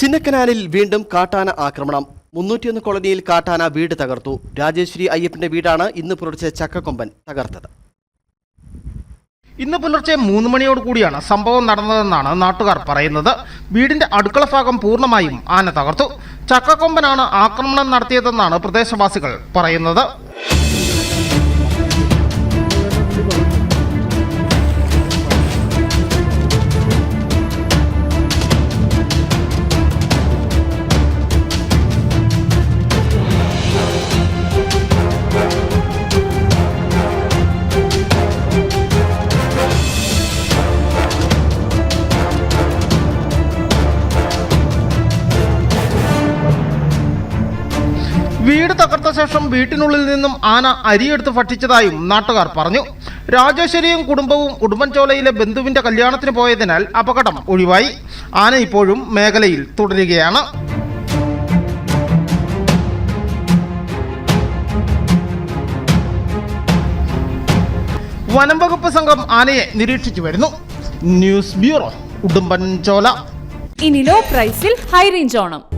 ചിന്നക്കനാലിൽ വീണ്ടും കാട്ടാന ആക്രമണം. മുന്നൂറ്റിയൊന്ന് കോളനിയിൽ കാട്ടാന വീട് തകർത്തു. രാജേശ്വരി അയ്യപ്പന്റെ വീടാണ് ഇന്ന് പുലർച്ചെ ചക്കക്കൊമ്പൻ തകർത്തത്. ഇന്ന് പുലർച്ചെ മൂന്ന് മണിയോട് കൂടിയാണ് സംഭവം നടന്നതെന്നാണ് നാട്ടുകാർ പറയുന്നത്. വീടിന്റെ അടുക്കള ഭാഗം പൂർണമായും ആന തകർത്തു. ചക്കക്കൊമ്പനാണ് ആക്രമണം നടത്തിയതെന്നാണ് പ്രദേശവാസികൾ പറയുന്നത്. വീട് തകർത്ത ശേഷം വീട്ടിനുള്ളിൽ നിന്നും ആന അരിയെടുത്ത് ഭക്ഷിച്ചതായും നാട്ടുകാർ പറഞ്ഞു. രാജേശ്വരിയും കുടുംബവും ഉടുമ്പൻചോലയിലെ ബന്ധുവിന്റെ കല്യാണത്തിന് പോയതിനാൽ അപകടം ഒഴിവായി. ആന ഇപ്പോഴും മേഖലയിൽ തുടരുകയാണ്. വനം വകുപ്പ് സംഘം ആനയെ നിരീക്ഷിച്ചു വരുന്നു. News bureau Udumbanchola. ഇനി ലോ പ്രൈസിൽ ഹൈ റേഞ്ച് ഓണം.